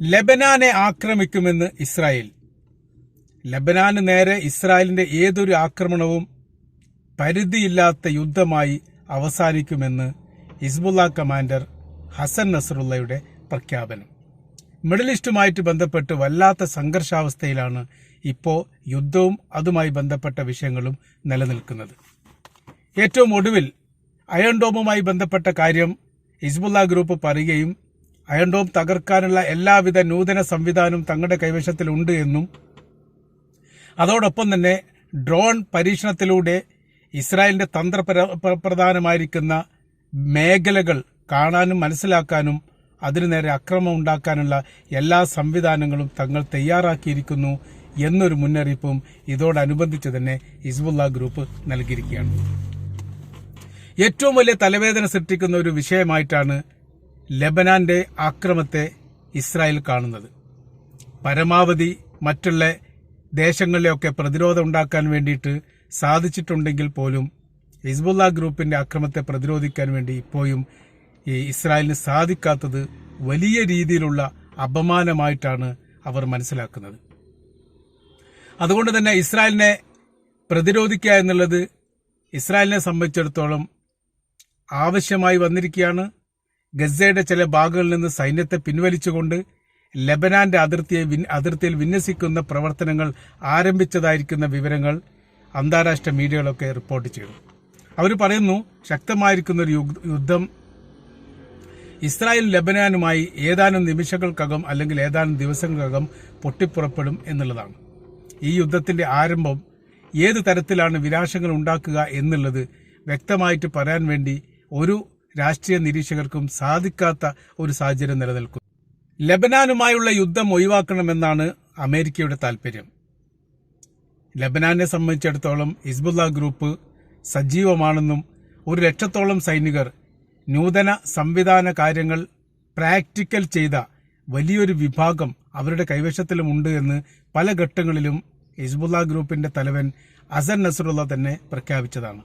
ലബനാനെ ആക്രമിക്കുമെന്ന് Israel. ലബനാന് നേരെ ഇസ്രായേലിന്റെ ഏതൊരു ആക്രമണവും പരിധിയില്ലാത്ത യുദ്ധമായി അവസാനിക്കുമെന്ന് ഹിസ്ബുല്ല കമാൻഡർ ഹസൻ നസറുള്ളയുടെ പ്രഖ്യാപനം. മിഡിൽ ഈസ്റ്റുമായിട്ട് ബന്ധപ്പെട്ട് വല്ലാത്ത സംഘർഷാവസ്ഥയിലാണ് ഇപ്പോൾ യുദ്ധവും അതുമായി ബന്ധപ്പെട്ട വിഷയങ്ങളും നിലനിൽക്കുന്നത്. ഏറ്റവും ഒടുവിൽ അയൺ ഡോമുമായി ബന്ധപ്പെട്ട കാര്യം ഹിസ്ബുല്ല ഗ്രൂപ്പ് പറയുകയും അയൺ ഡോം തകർക്കാനുള്ള എല്ലാവിധ നൂതന സംവിധാനവും തങ്ങളുടെ കൈവശത്തിലുണ്ട് എന്നും അതോടൊപ്പം തന്നെ ഡ്രോൺ പരീക്ഷണത്തിലൂടെ ഇസ്രായേലിന്റെ തന്ത്രപ്രധാനമായിരിക്കുന്ന മേഖലകൾ കാണാനും മനസ്സിലാക്കാനും അതിനു നേരെ അക്രമം ഉണ്ടാക്കാനുള്ള എല്ലാ സംവിധാനങ്ങളും തങ്ങൾ തയ്യാറാക്കിയിരിക്കുന്നു എന്നൊരു മുന്നറിയിപ്പും ഇതോടനുബന്ധിച്ച് തന്നെ ഹിസ്ബുല്ല ഗ്രൂപ്പ് നൽകിയിരിക്കുകയാണ്. ഏറ്റവും വലിയ തലവേദന സൃഷ്ടിക്കുന്ന ഒരു വിഷയമായിട്ടാണ് ലബനാന്റെ ആക്രമത്തെ ഇസ്രായേൽ കാണുന്നത്. പരമാവധി മറ്റുള്ള ദേശങ്ങളിലെയൊക്കെ പ്രതിരോധം ഉണ്ടാക്കാൻ വേണ്ടിയിട്ട് സാധിച്ചിട്ടുണ്ടെങ്കിൽ പോലും ഹിസ്ബുല്ല ഗ്രൂപ്പിന്റെ ആക്രമത്തെ പ്രതിരോധിക്കാൻ വേണ്ടി ഇപ്പോഴും ഈ ഇസ്രായേലിന് സാധിക്കാത്തത് വലിയ രീതിയിലുള്ള അപമാനമായിട്ടാണ് അവർ മനസ്സിലാക്കുന്നത്. അതുകൊണ്ട് തന്നെ ഇസ്രായേലിനെ പ്രതിരോധിക്കുക എന്നുള്ളത് ഇസ്രായേലിനെ സംബന്ധിച്ചിടത്തോളം ആവശ്യമായി വന്നിരിക്കുകയാണ്. ഗസയുടെ ചില ഭാഗങ്ങളിൽ നിന്ന് സൈന്യത്തെ പിൻവലിച്ചുകൊണ്ട് ലബനാന്റെ അതിർത്തിയെ അതിർത്തിയിൽ വിന്യസിക്കുന്ന പ്രവർത്തനങ്ങൾ ആരംഭിച്ചതായിരിക്കുന്ന വിവരങ്ങൾ അന്താരാഷ്ട്ര മീഡിയകളൊക്കെ റിപ്പോർട്ട് ചെയ്തു. അവർ പറയുന്നു ശക്തമായിരിക്കുന്ന ഒരു യുദ്ധം ഇസ്രായേൽ ലബനാനുമായി ഏതാനും നിമിഷങ്ങൾക്കകം അല്ലെങ്കിൽ ഏതാനും ദിവസങ്ങൾക്കകം പൊട്ടിപ്പുറപ്പെടും എന്നുള്ളതാണ്. ഈ യുദ്ധത്തിന്റെ ആരംഭം ഏത് തരത്തിലാണ് വിനാശങ്ങൾ ഉണ്ടാക്കുക എന്നുള്ളത് വ്യക്തമായിട്ട് പറയാൻ വേണ്ടി ഒരു രാഷ്ട്രീയ നിരീക്ഷകർക്കും സാധിക്കാത്ത ഒരു സാഹചര്യം നിലനിൽക്കുന്നു. ലബനാനുമായുള്ള യുദ്ധം ഒഴിവാക്കണമെന്നാണ് അമേരിക്കയുടെ താൽപര്യം. ലബനാനെ സംബന്ധിച്ചിടത്തോളം ഹിസ്ബുല്ല ഗ്രൂപ്പ് സജീവമാണെന്നും ഒരു ലക്ഷത്തോളം സൈനികർ നൂതന സംവിധാന കാര്യങ്ങൾ പ്രാക്ടിക്കൽ ചെയ്ത വലിയൊരു വിഭാഗം അവരുടെ കൈവശത്തിലുമുണ്ട് എന്ന് പല ഘട്ടങ്ങളിലും ഹിസ്ബുല്ല ഗ്രൂപ്പിന്റെ തലവൻ അസൻ നസറുള്ള തന്നെ പ്രഖ്യാപിച്ചതാണ്.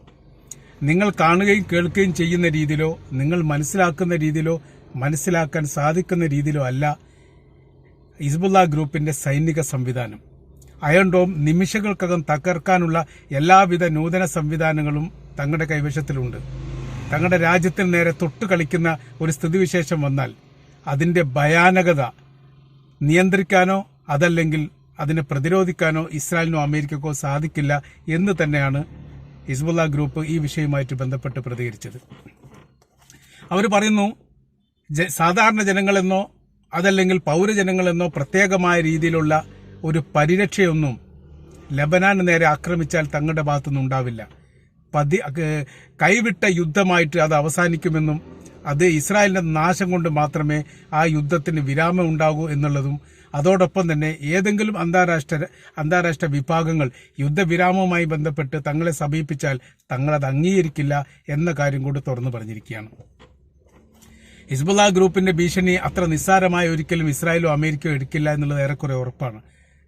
നിങ്ങൾ കാണുകയും കേൾക്കുകയും ചെയ്യുന്ന രീതിയിലോ നിങ്ങൾ മനസ്സിലാക്കുന്ന രീതിയിലോ മനസ്സിലാക്കാൻ സാധിക്കുന്ന രീതിയിലോ അല്ല ഹിസ്ബുല്ല ഗ്രൂപ്പിന്റെ സൈനിക സംവിധാനം. അയൺ ഡോം നിമിഷങ്ങൾക്കകം തകർക്കാനുള്ള എല്ലാവിധ നൂതന സംവിധാനങ്ങളും തങ്ങളുടെ കൈവശത്തിലുണ്ട്. തങ്ങളുടെ രാജ്യത്തിന് നേരെ തൊട്ടു കളിക്കുന്ന ഒരു സ്ഥിതിവിശേഷം വന്നാൽ അതിന്റെ ഭയാനകത നിയന്ത്രിക്കാനോ അതല്ലെങ്കിൽ അതിനെ പ്രതിരോധിക്കാനോ ഇസ്രായേലിനോ അമേരിക്കക്കോ സാധിക്കില്ല എന്ന് തന്നെയാണ് ഹിസ്ബുള്ള ഗ്രൂപ്പ് ഈ വിഷയവുമായിട്ട് ബന്ധപ്പെട്ട് പ്രതികരിച്ചത്. അവർ പറയുന്നു സാധാരണ ജനങ്ങളെന്നോ അതല്ലെങ്കിൽ പൗരജനങ്ങളെന്നോ പ്രത്യേകമായ രീതിയിലുള്ള ഒരു പരിരക്ഷയൊന്നും ലബനാന് നേരെ ആക്രമിച്ചാൽ തങ്ങളുടെ ഭാഗത്തുനിന്ന് ഉണ്ടാവില്ല. പതി കൈവിട്ട യുദ്ധമായിട്ട് അത് അവസാനിക്കുമെന്നും അത് ഇസ്രായേലിന്റെ നാശം കൊണ്ട് മാത്രമേ ആ യുദ്ധത്തിന് വിരാമം ഉണ്ടാകൂ എന്നുള്ളതും അതോടൊപ്പം തന്നെ ഏതെങ്കിലും അന്താരാഷ്ട്ര അന്താരാഷ്ട്ര വിഭാഗങ്ങൾ യുദ്ധവിരാമവുമായി ബന്ധപ്പെട്ട് തങ്ങളെ സമീപിച്ചാൽ തങ്ങളത് അംഗീകരിക്കില്ല എന്ന കാര്യം കൂടി തുറന്നു പറഞ്ഞിരിക്കുകയാണ്. ഹിസ്ബുള്ള ഗ്രൂപ്പിന്റെ ഭീഷണി അത്ര നിസ്സാരമായ ഒരിക്കലും ഇസ്രായേലോ അമേരിക്കയോ എടുക്കില്ല എന്നുള്ളത് ഏറെക്കുറെ ഉറപ്പാണ്.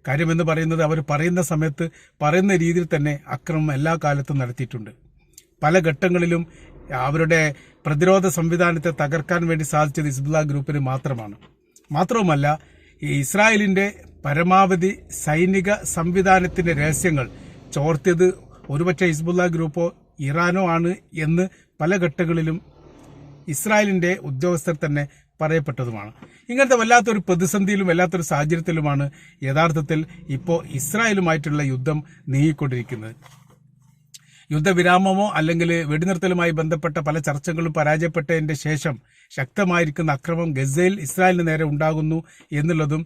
കാര്യമെന്ന് പറയുന്നത് അവർ പറയുന്ന സമയത്ത് പറയുന്ന രീതിയിൽ തന്നെ അക്രമം എല്ലാ കാലത്തും നടത്തിയിട്ടുണ്ട്. പല ഘട്ടങ്ങളിലും അവരുടെ പ്രതിരോധ സംവിധാനത്തെ തകർക്കാൻ വേണ്ടി സാധിച്ചത് ഹിസ്ബുല്ല ഗ്രൂപ്പിന് മാത്രമാണ്. മാത്രവുമല്ല ഇസ്രായേലിന്റെ പരമാവധി സൈനിക സംവിധാനത്തിന്റെ രഹസ്യങ്ങൾ ചോർത്തിയത് ഒരുപക്ഷെ ഹിസ്ബുല്ല ഗ്രൂപ്പോ ഇറാനോ ആണ് എന്ന് പല ഘട്ടങ്ങളിലും ഇസ്രായേലിന്റെ ഉദ്യോഗസ്ഥർ തന്നെ പറയപ്പെട്ടതുമാണ്. ഇങ്ങനത്തെ വല്ലാത്തൊരു പ്രതിസന്ധിയിലും വല്ലാത്തൊരു സാഹചര്യത്തിലുമാണ് യഥാർത്ഥത്തിൽ ഇപ്പോൾ ഇസ്രായേലുമായിട്ടുള്ള യുദ്ധം നീങ്ങിക്കൊണ്ടിരിക്കുന്നത്. യുദ്ധവിരാമമോ അല്ലെങ്കിൽ വെടിനിർത്തലുമായി ബന്ധപ്പെട്ട പല ചർച്ചകളും പരാജയപ്പെട്ടതിന്റെ ശേഷം ശക്തമായിരിക്കുന്ന അക്രമം ഗസയിൽ ഇസ്രായേലിന് നേരെ ഉണ്ടാകുന്നു എന്നുള്ളതും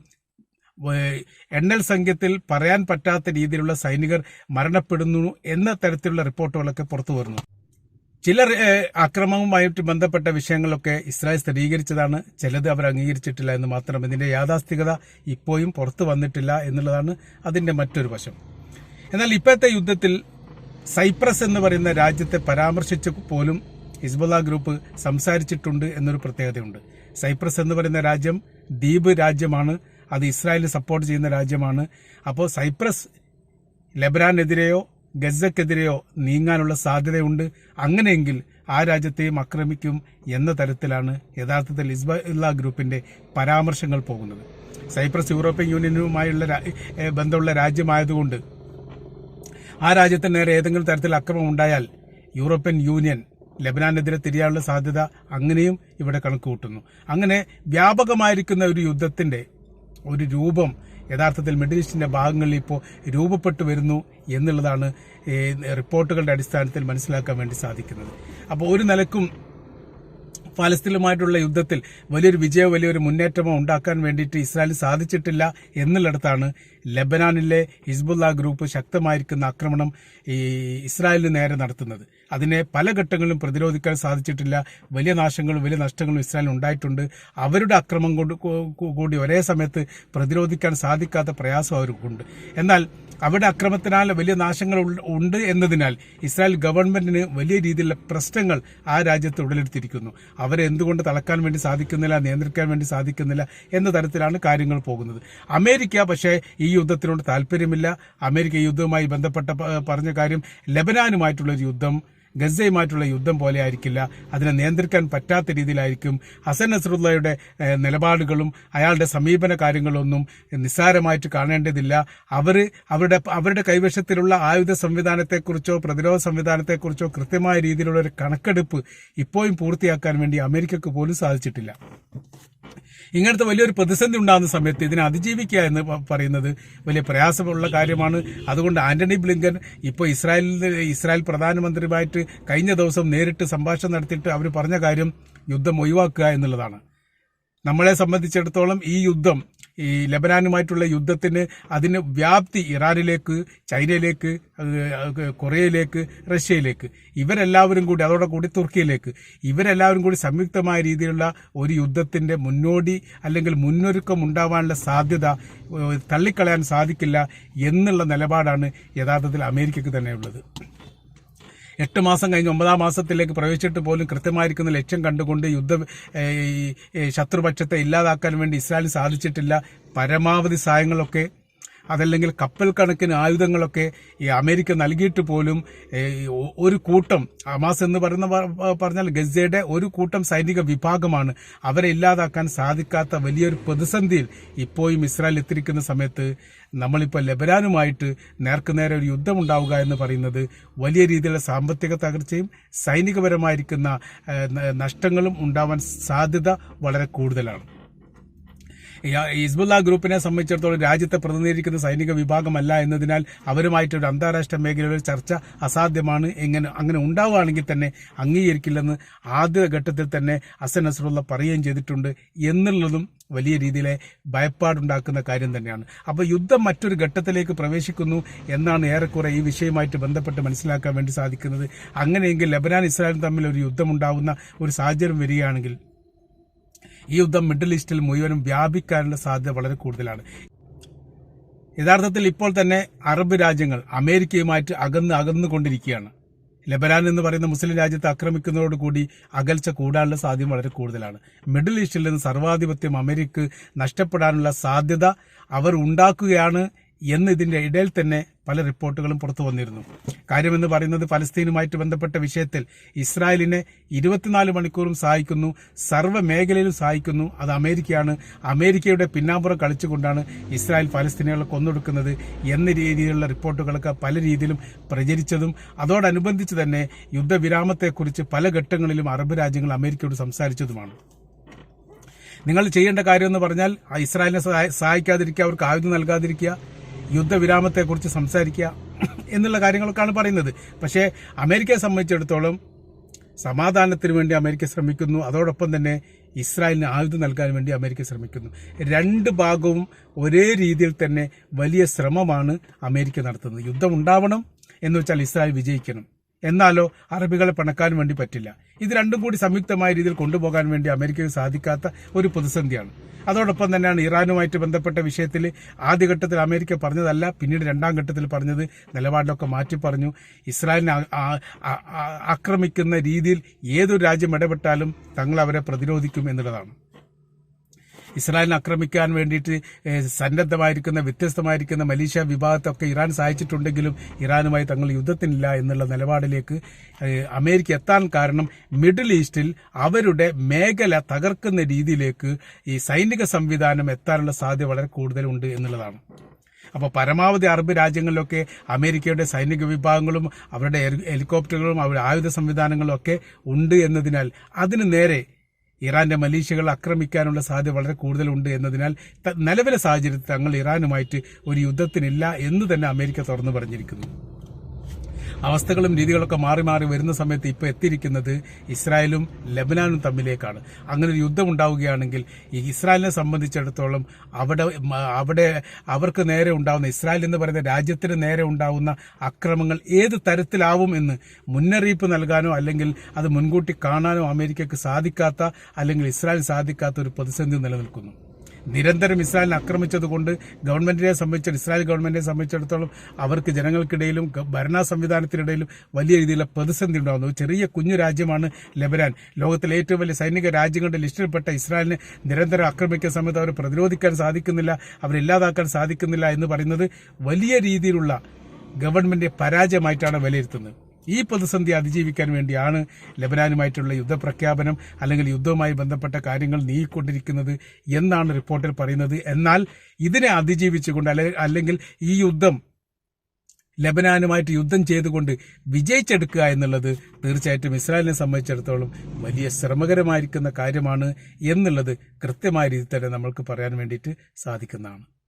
എണ്ണൽ സംഖ്യത്തിൽ പറയാൻ പറ്റാത്ത രീതിയിലുള്ള സൈനികർ മരണപ്പെടുന്നു എന്ന തരത്തിലുള്ള റിപ്പോർട്ടുകളൊക്കെ പുറത്തു വരുന്നു. ചിലർ അക്രമവുമായിട്ട് ബന്ധപ്പെട്ട വിഷയങ്ങളൊക്കെ ഇസ്രായേൽ സ്ഥിരീകരിച്ചതാണ്. ചിലത് അവർ അംഗീകരിച്ചിട്ടില്ല എന്ന് മാത്രം. ഇതിന്റെ യാഥാസ്ഥികത ഇപ്പോഴും പുറത്തു വന്നിട്ടില്ല എന്നുള്ളതാണ് അതിന്റെ മറ്റൊരു വശം. എന്നാൽ ഇപ്പോഴത്തെ യുദ്ധത്തിൽ സൈപ്രസ് എന്ന് പറയുന്ന രാജ്യത്തെ പരാമർശിച്ച് പോലും ഹിസ്ബുള്ള ഗ്രൂപ്പ് സംസാരിച്ചിട്ടുണ്ട് എന്നൊരു പ്രത്യേകതയുണ്ട്. സൈപ്രസ് എന്ന് പറയുന്ന രാജ്യം ദ്വീപ് രാജ്യമാണ്. അത് ഇസ്രായേലിന് സപ്പോർട്ട് ചെയ്യുന്ന രാജ്യമാണ്. അപ്പോൾ സൈപ്രസ് ലെബനാനെതിരെയോ ഗസക്കെതിരെയോ നീങ്ങാനുള്ള സാധ്യതയുണ്ട്. അങ്ങനെയെങ്കിൽ ആ രാജ്യത്തെയും ആക്രമിക്കും എന്ന തരത്തിലാണ് യഥാർത്ഥത്തിൽ ഇസ്ബുല്ല ഗ്രൂപ്പിന്റെ പരാമർശങ്ങൾ പോകുന്നത്. സൈപ്രസ് യൂറോപ്യൻ യൂണിയനുമായുള്ള ബന്ധമുള്ള രാജ്യമായതുകൊണ്ട് ആ രാജ്യത്തിന് നേരെ ഏതെങ്കിലും തരത്തിൽ അക്രമം ഉണ്ടായാൽ യൂറോപ്യൻ യൂണിയൻ ലബനാനെതിരെ തിരിയാനുള്ള സാധ്യത അങ്ങനെയും ഇവിടെ കണക്ക് കൂട്ടുന്നു. അങ്ങനെ വ്യാപകമായിരിക്കുന്ന ഒരു യുദ്ധത്തിന്റെ ഒരു രൂപം യഥാർത്ഥത്തിൽ മിഡിൽ ഈസ്റ്റിന്റെ ഭാഗങ്ങളിൽ ഇപ്പോൾ രൂപപ്പെട്ടു വരുന്നു എന്നുള്ളതാണ് റിപ്പോർട്ടുകളുടെ അടിസ്ഥാനത്തിൽ മനസ്സിലാക്കാൻ വേണ്ടി സാധിക്കുന്നത്. അപ്പോൾ ഒരു നിലക്കും ഫലസ്തീനുമായിട്ടുള്ള യുദ്ധത്തിൽ വലിയൊരു വിജയമോ വലിയൊരു മുന്നേറ്റമോ ഉണ്ടാക്കാൻ വേണ്ടിയിട്ട് ഇസ്രായേലിന് സാധിച്ചിട്ടില്ല എന്നുള്ളിടത്താണ് ലബനാനിലെ ഹിസ്ബുല്ല ഗ്രൂപ്പ് ശക്തമായിരിക്കുന്ന ആക്രമണം ഈ ഇസ്രായേലിന് നേരെ നടത്തുന്നത്. അതിനെ പല ഘട്ടങ്ങളിലും പ്രതിരോധിക്കാൻ സാധിച്ചിട്ടില്ല. വലിയ നാശങ്ങളും വലിയ നഷ്ടങ്ങളും ഇസ്രായേൽ ഉണ്ടായിട്ടുണ്ട്. അവരുടെ അക്രമം കൊണ്ട് കൂടി ഒരേ സമയത്ത് പ്രതിരോധിക്കാൻ സാധിക്കാത്ത പ്രയാസം അവർക്കുണ്ട്. എന്നാൽ അവരുടെ അക്രമത്തിനാൽ വലിയ നാശങ്ങൾ ഉണ്ട് എന്നതിനാൽ ഇസ്രായേൽ ഗവൺമെന്റിന് വലിയ രീതിയിലുള്ള പ്രശ്നങ്ങൾ ആ രാജ്യത്ത് ഉടലെടുത്തിരിക്കുന്നു. അവരെ എന്തുകൊണ്ട് തളക്കാൻ വേണ്ടി സാധിക്കുന്നില്ല നിയന്ത്രിക്കാൻ വേണ്ടി സാധിക്കുന്നില്ല എന്ന തരത്തിലാണ് കാര്യങ്ങൾ പോകുന്നത്. അമേരിക്ക പക്ഷേ ഈ യുദ്ധത്തിനോട് താല്പര്യമില്ല. അമേരിക്ക യുദ്ധവുമായി ബന്ധപ്പെട്ട പറഞ്ഞ കാര്യം ലബനാനുമായിട്ടുള്ള ഒരു യുദ്ധം ഗസയുമായിട്ടുള്ള യുദ്ധം പോലെ ആയിരിക്കില്ല. അതിനെ നിയന്ത്രിക്കാൻ പറ്റാത്ത രീതിയിലായിരിക്കും. ഹസൻ നസറുള്ളയുടെ നിലപാടുകളും അയാളുടെ സമീപന കാര്യങ്ങളൊന്നും നിസ്സാരമായിട്ട് കാണേണ്ടതില്ല. അവർ അവരുടെ അവരുടെ കൈവശത്തിലുള്ള ആയുധ സംവിധാനത്തെക്കുറിച്ചോ പ്രതിരോധ സംവിധാനത്തെക്കുറിച്ചോ കൃത്യമായ രീതിയിലുള്ള ഒരു കണക്കെടുപ്പ് ഇപ്പോഴും പൂർത്തിയാക്കാൻ വേണ്ടി അമേരിക്കക്ക് പോലും സാധിച്ചിട്ടില്ല. ഇങ്ങനത്തെ വലിയൊരു പ്രതിസന്ധി ഉണ്ടാകുന്ന സമയത്ത് ഇതിനെ അതിജീവിക്കുക എന്ന് പറയുന്നത് വലിയ പ്രയാസമുള്ള കാര്യമാണ്. അതുകൊണ്ട് ആന്റണി ബ്ലിങ്കൻ ഇപ്പോൾ ഇസ്രായേലിൽ ഇസ്രായേൽ പ്രധാനമന്ത്രിയുമായിട്ട് കഴിഞ്ഞ ദിവസം നേരിട്ട് സംഭാഷണം നടത്തിയിട്ട് അവർ പറഞ്ഞ കാര്യം യുദ്ധം ഒഴിവാക്കുക എന്നുള്ളതാണ്. നമ്മളെ സംബന്ധിച്ചിടത്തോളം ഈ യുദ്ധം ഈ ലബനാനുമായിട്ടുള്ള യുദ്ധത്തിന് അതിന് വ്യാപ്തി ഇറാനിലേക്ക് ചൈനയിലേക്ക് കൊറിയയിലേക്ക് റഷ്യയിലേക്ക് ഇവരെല്ലാവരും കൂടി അതോടെ കൂടി തുർക്കിയിലേക്ക് ഇവരെല്ലാവരും കൂടി സംയുക്തമായ രീതിയിലുള്ള ഒരു യുദ്ധത്തിന്റെ മുന്നോടി അല്ലെങ്കിൽ മുന്നൊരുക്കം ഉണ്ടാവാനുള്ള സാധ്യത തള്ളിക്കളയാൻ സാധിക്കില്ല എന്നുള്ള നിലപാടാണ് യഥാർത്ഥത്തിൽ അമേരിക്കക്ക് തന്നെയുള്ളത് എട്ട് മാസം കഴിഞ്ഞ് ഒമ്പതാം മാസത്തിലേക്ക് പ്രവേശിച്ചിട്ട് പോലും കൃത്യമായിരിക്കുന്ന ലക്ഷ്യം കണ്ടുകൊണ്ട് യുദ്ധ ശത്രുപക്ഷത്തെ ഇല്ലാതാക്കാൻ വേണ്ടി ഇസ്രായേലിന് സാധിച്ചിട്ടില്ല. പരമാവധി സഹായങ്ങളൊക്കെ അതല്ലെങ്കിൽ കപ്പൽ കണക്കിന് ആയുധങ്ങളൊക്കെ ഈ അമേരിക്ക നൽകിയിട്ട് പോലും ഒരു കൂട്ടം ഹമാസ് എന്ന് പറയുന്ന പറഞ്ഞാൽ ഗസയുടെ ഒരു കൂട്ടം സൈനിക വിഭാഗമാണ്. അവരെ ഇല്ലാതാക്കാൻ സാധിക്കാത്ത വലിയൊരു പ്രതിസന്ധിയിൽ ഇപ്പോഴും ഇസ്രായേൽ എത്തിരിക്കുന്ന സമയത്ത് നമ്മളിപ്പോൾ ലബനാനുമായിട്ട് നേർക്കുനേരെ ഒരു യുദ്ധം ഉണ്ടാവുക എന്ന് പറയുന്നത് വലിയ രീതിയിലുള്ള സാമ്പത്തിക തകർച്ചയും സൈനികപരമായിരിക്കുന്ന നഷ്ടങ്ങളും ഉണ്ടാവാൻ സാധ്യത വളരെ കൂടുതലാണ്. ഹിസ്ബുല്ല ഗ്രൂപ്പിനെ സംബന്ധിച്ചിടത്തോളം രാജ്യത്തെ പ്രതിനിധീകരിക്കുന്ന സൈനിക വിഭാഗമല്ല എന്നതിനാൽ അവരുമായിട്ടൊരു അന്താരാഷ്ട്ര മേഖലയിൽ ചർച്ച അസാധ്യമാണ്. എങ്ങനെ അങ്ങനെ ഉണ്ടാവുകയാണെങ്കിൽ തന്നെ അംഗീകരിക്കില്ലെന്ന് ആദ്യ ഘട്ടത്തിൽ തന്നെ അസൻ നസറുള്ള പറയുകയും ചെയ്തിട്ടുണ്ട് എന്നുള്ളതും വലിയ രീതിയിലെ ഭയപ്പാടുണ്ടാക്കുന്ന കാര്യം തന്നെയാണ്. അപ്പോൾ യുദ്ധം മറ്റൊരു ഘട്ടത്തിലേക്ക് പ്രവേശിക്കുന്നു എന്നാണ് ഏറെക്കുറെ ഈ വിഷയമായിട്ട് ബന്ധപ്പെട്ട് മനസ്സിലാക്കാൻ വേണ്ടി സാധിക്കുന്നത്. അങ്ങനെയെങ്കിൽ ലബനാൻ ഇസ്രായേലും തമ്മിൽ ഒരു യുദ്ധമുണ്ടാവുന്ന ഒരു സാഹചര്യം വരികയാണെങ്കിൽ ഈ യുദ്ധം മിഡിൽ ഈസ്റ്റിൽ മുഴുവനും വ്യാപിക്കാനുള്ള സാധ്യത വളരെ കൂടുതലാണ്. യഥാർത്ഥത്തിൽ ഇപ്പോൾ തന്നെ അറബ് രാജ്യങ്ങൾ അമേരിക്കയുമായിട്ട് അകന്ന് അകന്നുകൊണ്ടിരിക്കുകയാണ്. ലബനാൻ എന്ന് പറയുന്ന മുസ്ലിം രാജ്യത്തെ ആക്രമിക്കുന്നതോടുകൂടി അകൽച്ച കൂടാനുള്ള സാധ്യത വളരെ കൂടുതലാണ്. മിഡിൽ ഈസ്റ്റിൽ നിന്ന് സർവാധിപത്യം അമേരിക്ക നഷ്ടപ്പെടാനുള്ള സാധ്യത അവർ ഉണ്ടാക്കുകയാണ് എന്ന് ഇതിന്റെ ഇടയിൽ തന്നെ പല റിപ്പോർട്ടുകളും പുറത്തു വന്നിരുന്നു. കാര്യമെന്ന് പറയുന്നത് ഫലസ്തീനുമായിട്ട് ബന്ധപ്പെട്ട വിഷയത്തിൽ ഇസ്രായേലിനെ ഇരുപത്തിനാല് മണിക്കൂറും സഹായിക്കുന്നു സർവ മേഖലയിലും സഹായിക്കുന്നു. അത് അമേരിക്കയാണ്. അമേരിക്കയുടെ പിന്നാമ്പുറം കളിച്ചുകൊണ്ടാണ് ഇസ്രായേൽ ഫലസ്തീനുകളെ കൊന്നൊടുക്കുന്നത് എന്ന രീതിയിലുള്ള റിപ്പോർട്ടുകളൊക്കെ പല രീതിയിലും പ്രചരിച്ചതും അതോടനുബന്ധിച്ച് തന്നെ യുദ്ധവിരാമത്തെക്കുറിച്ച് പല ഘട്ടങ്ങളിലും അറബ് രാജ്യങ്ങൾ അമേരിക്കയോട് സംസാരിച്ചതുമാണ്. നിങ്ങൾ ചെയ്യേണ്ട കാര്യം എന്ന് പറഞ്ഞാൽ ഇസ്രായേലിനെ സഹായ- സഹായിക്കാതിരിക്കുക അവർക്ക് ആയുധം നൽകാതിരിക്കുക യുദ്ധവിരാമത്തെക്കുറിച്ച് സംസാരിക്കുക എന്നുള്ള കാര്യങ്ങളൊക്കെയാണ് പറയുന്നത്. പക്ഷേ അമേരിക്കയെ സംബന്ധിച്ചിടത്തോളം സമാധാനത്തിന് വേണ്ടി അമേരിക്ക ശ്രമിക്കുന്നു. അതോടൊപ്പം തന്നെ ഇസ്രായേലിന് ആയുധം നൽകാൻ വേണ്ടി അമേരിക്ക ശ്രമിക്കുന്നു. രണ്ട് ഭാഗവും ഒരേ രീതിയിൽ തന്നെ വലിയ ശ്രമമാണ് അമേരിക്ക നടത്തുന്നത്. യുദ്ധം ഉണ്ടാവണം എന്ന് വെച്ചാൽ ഇസ്രായേൽ വിജയിക്കണം. എന്നാലോ അറബികളെ പണക്കാൻ വേണ്ടി പറ്റില്ല. ഇത് രണ്ടും കൂടി സംയുക്തമായ രീതിയിൽ കൊണ്ടുപോകാൻ വേണ്ടി അമേരിക്കയ്ക്ക് സാധിക്കാത്ത ഒരു പ്രതിസന്ധിയാണ്. അതോടൊപ്പം തന്നെയാണ് ഇറാനുമായിട്ട് ബന്ധപ്പെട്ട വിഷയത്തിൽ ആദ്യഘട്ടത്തിൽ അമേരിക്ക പറഞ്ഞതല്ല പിന്നീട് രണ്ടാം ഘട്ടത്തിൽ പറഞ്ഞത് നിലപാടിലൊക്കെ മാറ്റി പറഞ്ഞു. ഇസ്രായേലിനെ ആക്രമിക്കുന്ന രീതിയിൽ ഏതൊരു രാജ്യം ഇടപെട്ടാലും തങ്ങൾ അവരെ പ്രതിരോധിക്കും എന്നുള്ളതാണ്. ഇസ്രായേലിനെ ആക്രമിക്കാൻ വേണ്ടിയിട്ട് സന്നദ്ധമായിരിക്കുന്ന വ്യത്യസ്തമായിരിക്കുന്ന മലേഷ്യ വിഭാഗത്തൊക്കെ ഇറാൻ സഹായിച്ചിട്ടുണ്ടെങ്കിലും ഇറാനുമായി തങ്ങൾ യുദ്ധത്തിനില്ല എന്നുള്ള നിലപാടിലേക്ക് അമേരിക്ക എത്താൻ കാരണം മിഡിൽ ഈസ്റ്റിൽ അവരുടെ മേഖല തകർക്കുന്ന രീതിയിലേക്ക് ഈ സൈനിക സംവിധാനം എത്താനുള്ള സാധ്യത വളരെ കൂടുതലുണ്ട് എന്നുള്ളതാണ്. അപ്പോൾ പരമാവധി അറബ് രാജ്യങ്ങളിലൊക്കെ അമേരിക്കയുടെ സൈനിക വിഭാഗങ്ങളും അവരുടെ ഹെലികോപ്റ്ററുകളും അവരുടെ ആയുധ സംവിധാനങ്ങളും ഒക്കെ ഉണ്ട് എന്നതിനാൽ അതിന് നേരെ ഇറാന്റെ മലീഷ്യകൾ ആക്രമിക്കാനുള്ള സാധ്യത വളരെ കൂടുതലുണ്ട് എന്നതിനാൽ നിലവിലെ സാഹചര്യത്തിൽ തങ്ങൾ ഇറാനുമായിട്ട് ഒരു യുദ്ധത്തിനില്ല എന്ന് തന്നെ അമേരിക്ക തുറന്നു പറഞ്ഞിരിക്കുന്നു. അവസ്ഥകളും രീതികളൊക്കെ മാറി മാറി വരുന്ന സമയത്ത് ഇപ്പോൾ എത്തിയിരിക്കുന്നത് ഇസ്രായേലും ലബനാനും തമ്മിലേക്കാണ്. അങ്ങനെ ഒരു യുദ്ധം ഉണ്ടാവുകയാണെങ്കിൽ ഈ ഇസ്രായേലിനെ സംബന്ധിച്ചിടത്തോളം അവിടെ അവിടെ അവർക്ക് നേരെ ഉണ്ടാവുന്ന ഇസ്രായേൽ എന്ന് പറയുന്ന രാജ്യത്തിന് നേരെ ഉണ്ടാവുന്ന അക്രമങ്ങൾ ഏത് തരത്തിലാവും എന്ന് മുന്നറിയിപ്പ് നൽകാനോ അല്ലെങ്കിൽ അത് മുൻകൂട്ടി കാണാനോ അമേരിക്കക്ക് സാധിക്കാത്ത അല്ലെങ്കിൽ ഇസ്രായേൽ സാധിക്കാത്ത ഒരു പ്രതിസന്ധി നിലനിൽക്കുന്നു. നിരന്തരം ഇസ്രായേലിനെ ആക്രമിച്ചതുകൊണ്ട് ഗവൺമെന്റിനെ സംബന്ധിച്ച ഇസ്രായേൽ ഗവൺമെന്റിനെ സംബന്ധിച്ചിടത്തോളം അവർക്ക് ജനങ്ങൾക്കിടയിലും ഭരണ സംവിധാനത്തിനിടയിലും വലിയ രീതിയിലുള്ള പ്രതിസന്ധി ഉണ്ടാകുന്നു. ചെറിയ കുഞ്ഞു രാജ്യമാണ് ലെബനാൻ. ലോകത്തിലെ ഏറ്റവും വലിയ സൈനിക രാജ്യങ്ങളുടെ ലിസ്റ്റിൽപ്പെട്ട ഇസ്രായേലിനെ നിരന്തരം ആക്രമിക്കുന്ന സമയത്ത് അവർ പ്രതിരോധിക്കാൻ സാധിക്കുന്നില്ല അവരില്ലാതാക്കാൻ സാധിക്കുന്നില്ല എന്ന് പറയുന്നത് വലിയ രീതിയിലുള്ള ഗവൺമെന്റ് പരാജയമായിട്ടാണ് വിലയിരുത്തുന്നത്. ഈ പ്രതിസന്ധി അതിജീവിക്കാൻ വേണ്ടിയാണ് ലബനാനുമായിട്ടുള്ള യുദ്ധപ്രഖ്യാപനം അല്ലെങ്കിൽ യുദ്ധവുമായി ബന്ധപ്പെട്ട കാര്യങ്ങൾ നീങ്ങിക്കൊണ്ടിരിക്കുന്നത് എന്നാണ് റിപ്പോർട്ടിൽ പറയുന്നത്. എന്നാൽ ഇതിനെ അതിജീവിച്ചുകൊണ്ട് അല്ലെ- അല്ലെങ്കിൽ ഈ യുദ്ധം ലബനാനുമായിട്ട് യുദ്ധം ചെയ്തുകൊണ്ട് വിജയിച്ചെടുക്കുക എന്നുള്ളത് തീർച്ചയായിട്ടും ഇസ്രായേലിനെ സംബന്ധിച്ചിടത്തോളം വലിയ ശ്രമകരമായിരിക്കുന്ന കാര്യമാണ് എന്നുള്ളത് കൃത്യമായ രീതിയിൽ തന്നെ നമ്മൾക്ക് പറയാൻ വേണ്ടിയിട്ട് സാധിക്കുന്നതാണ്.